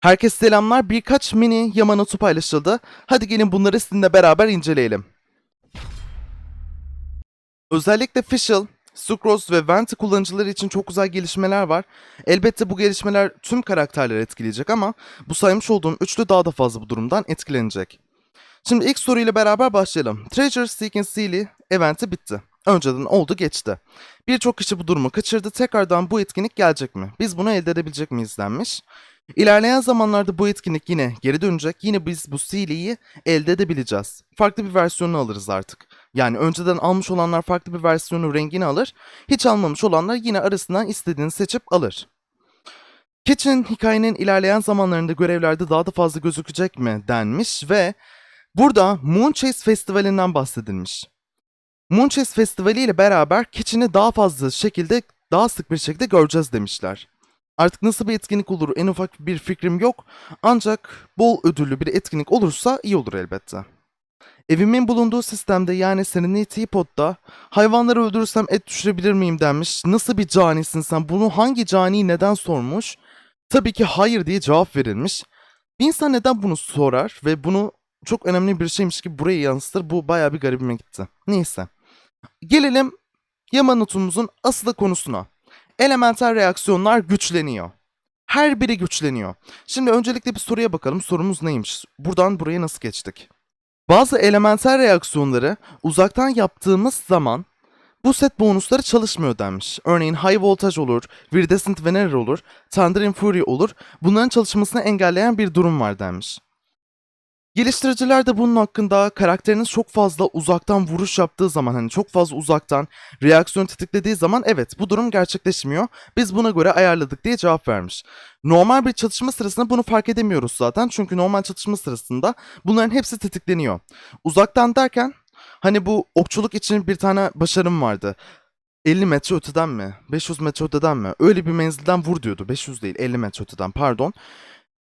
Herkese selamlar. Birkaç mini Yamanote paylaşıldı. Hadi gelin bunları sizinle beraber inceleyelim. Özellikle Fischl, Sucrose ve Venti kullanıcıları için çok güzel gelişmeler var. Elbette bu gelişmeler tüm karakterleri etkileyecek ama bu saymış olduğum üçlü daha da fazla bu durumdan etkilenecek. Şimdi ilk soruyla beraber başlayalım. Treasure Seeking Sealy eventi bitti. Önceden oldu geçti. Birçok kişi bu durumu kaçırdı. Tekrardan bu etkinlik gelecek mi? Biz bunu elde edebilecek miyiz denmiş. İlerleyen zamanlarda bu etkinlik yine geri dönecek. Yine biz bu Sealy'yi elde edebileceğiz. Farklı bir versiyonunu alırız artık. Yani önceden almış olanlar farklı bir versiyonu rengini alır. Hiç almamış olanlar yine arasından istediğini seçip alır. Kitchen hikayenin ilerleyen zamanlarında görevlerde daha da fazla gözükecek mi denmiş ve burada Moonchase Festivali'nden bahsedilmiş. Moonchase Festivali ile beraber Kitchen'i daha fazla şekilde, daha sık bir şekilde göreceğiz demişler. Artık nasıl bir etkinlik olur en ufak bir fikrim yok. Ancak bol ödüllü bir etkinlik olursa iyi olur elbette. Evimin bulunduğu sistemde yani Serenity Pod'da hayvanları öldürürsem et düşürebilir miyim denmiş. Nasıl bir canisin sen? Bunu hangi cani neden sormuş? Tabii ki hayır diye cevap verilmiş. Bir insan neden bunu sorar ve bunu çok önemli bir şeymiş gibi buraya yansıtır. Bu bayağı bir garibime gitti. Neyse. Gelelim Yamanote'umuzun asıl konusuna. Elementer reaksiyonlar güçleniyor. Her biri güçleniyor. Şimdi öncelikle bir soruya bakalım. Sorumuz neymiş? Buradan buraya nasıl geçtik? Bazı elementer reaksiyonları uzaktan yaptığımız zaman bu set bonusları çalışmıyor denmiş. Örneğin High Voltage olur, Viridescent Venerer olur, Thundering Fury olur. Bunların çalışmasını engelleyen bir durum var denmiş. Geliştiriciler de bunun hakkında karakteriniz çok fazla uzaktan vuruş yaptığı zaman hani çok fazla uzaktan reaksiyon tetiklediği zaman evet bu durum gerçekleşmiyor. Biz buna göre ayarladık diye cevap vermiş. Normal bir çatışma sırasında bunu fark edemiyoruz zaten çünkü normal çatışma sırasında bunların hepsi tetikleniyor. Uzaktan derken hani bu okçuluk için bir tane başarım vardı. 50 metre öteden mi? 500 metre öteden mi? Öyle bir menzilden vur diyordu. 500 değil 50 metre öteden pardon.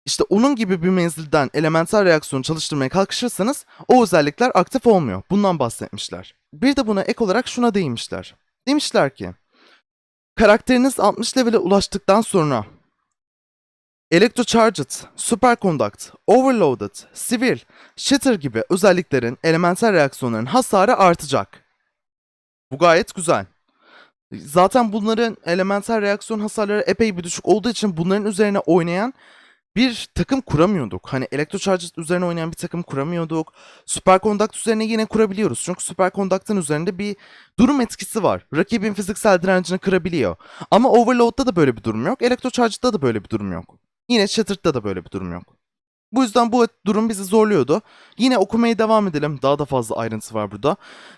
İşte onun gibi bir menzilden elemental reaksiyonu çalıştırmaya kalkışırsanız o özellikler aktif olmuyor. Bundan bahsetmişler. Bir de buna ek olarak şuna değinmişler. Demişler ki karakteriniz 60 level'e ulaştıktan sonra Electrocharged, Superconduct, Overloaded, Civil, Shatter gibi özelliklerin elemental reaksiyonların hasarı artacak. Bu gayet güzel. Zaten bunların elemental reaksiyon hasarları epey bir düşük olduğu için bunların üzerine oynayan bir takım kuramıyorduk. Hani Electrocharged üzerine oynayan bir takım kuramıyorduk. Superconduct üzerine yine kurabiliyoruz. Çünkü Superconduct'ın üzerinde bir durum etkisi var. Rakibin fiziksel direncini kırabiliyor. Ama Overload'da da böyle bir durum yok. Electrocharged'da da böyle bir durum yok. Yine Shattered'da da böyle bir durum yok. Bu yüzden bu durum bizi zorluyordu. Yine okumaya devam edelim. Daha da fazla ayrıntı var burada.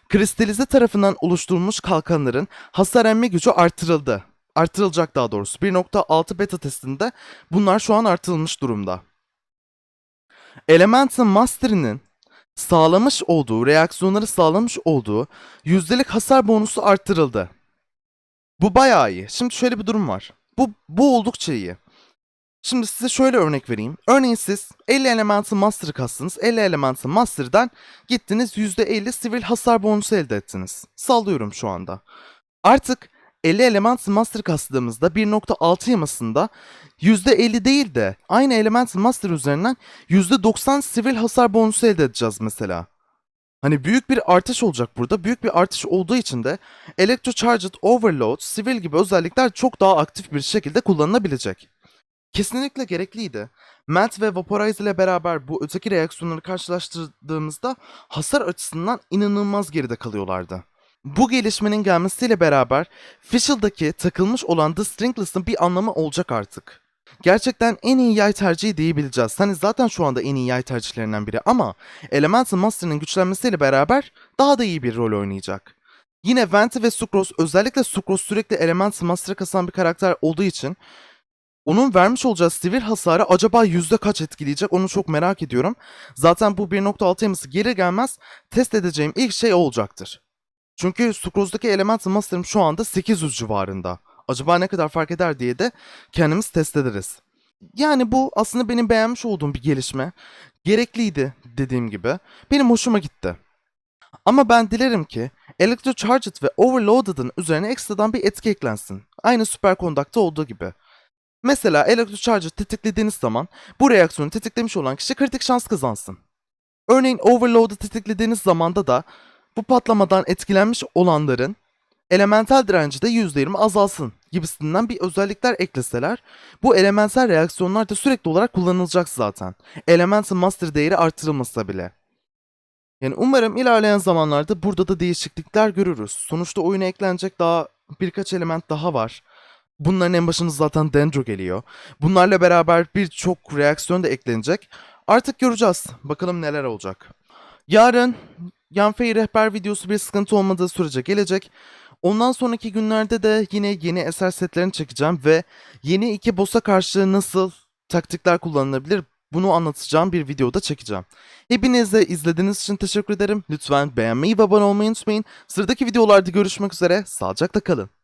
Kristalize tarafından oluşturulmuş kalkanların hasar emme gücü artırıldı. Artırılacak daha doğrusu. 1.6 beta testinde bunlar şu an artırılmış durumda. Elemental Master'inin sağlamış olduğu, reaksiyonları sağlamış olduğu yüzdelik hasar bonusu arttırıldı. Bu bayağı iyi. Şimdi şöyle bir durum var. Bu, bu oldukça iyi. Şimdi size şöyle örnek vereyim. Örneğin siz 50 Elemental Master'ı kastınız. 50 Elemental Master'dan gittiniz %50 sivil hasar bonusu elde ettiniz. Sallıyorum şu anda. Artık 50 Elemental Master kastığımızda 1.6 yamasında %50 değil de aynı Elemental Master üzerinden %90 sivil hasar bonusu elde edeceğiz mesela. Hani büyük bir artış olacak burada. Büyük bir artış olduğu için de Electrocharged Overload, Civil gibi özellikler çok daha aktif bir şekilde kullanılabilecek. Kesinlikle gerekliydi. Melt ve Vaporize ile beraber bu öteki reaksiyonları karşılaştırdığımızda hasar açısından inanılmaz geride kalıyorlardı. Bu gelişmenin gelmesiyle beraber Fischl'daki takılmış olan The Stringless'ın bir anlamı olacak artık. Gerçekten en iyi yay tercihi diyebileceğiz. Hani zaten şu anda en iyi yay tercihlerinden biri ama Elemental Master'ın güçlenmesiyle beraber daha da iyi bir rol oynayacak. Yine Venti ve Sucrose özellikle Sucrose sürekli Elemental Master'ı kasan bir karakter olduğu için onun vermiş olacağı sivil hasarı acaba yüzde kaç etkileyecek onu çok merak ediyorum. Zaten bu 1.6 yaması geri gelmez test edeceğim ilk şey olacaktır. Çünkü Sucrose'daki Elemental Master'ım şu anda 800 civarında. Acaba ne kadar fark eder diye de kendimiz test ederiz. Yani bu aslında benim beğenmiş olduğum bir gelişme. Gerekliydi dediğim gibi. Benim hoşuma gitti. Ama ben dilerim ki Electrocharged ve Overloaded'ın üzerine ekstradan bir etki eklensin. Aynı Superconduct'ta olduğu gibi. Mesela Electrocharger tetiklediğiniz zaman bu reaksiyonu tetiklemiş olan kişi kritik şans kazansın. Örneğin Overload'u tetiklediğiniz zamanda da bu patlamadan etkilenmiş olanların elemental direnci de %20 azalsın gibisinden bir özellikler ekleseler bu elementsel reaksiyonlar da sürekli olarak kullanılacak zaten. Elemental Master değeri artırılmasa bile. Yani umarım ilerleyen zamanlarda burada da değişiklikler görürüz. Sonuçta oyuna eklenecek daha birkaç element daha var. Bunların en başında zaten Dendro geliyor. Bunlarla beraber birçok reaksiyon da eklenecek. Artık göreceğiz. Bakalım neler olacak. Yarın Yanfei rehber videosu bir sıkıntı olmadığı sürece gelecek. Ondan sonraki günlerde de yine yeni eser setlerini çekeceğim ve yeni iki boss'a karşı nasıl taktikler kullanılabilir bunu anlatacağım bir videoda çekeceğim. Hepinize izlediğiniz için teşekkür ederim. Lütfen beğenmeyi ve abone olmayı unutmayın. Sıradaki videolarda görüşmek üzere. Sağlıcakla kalın.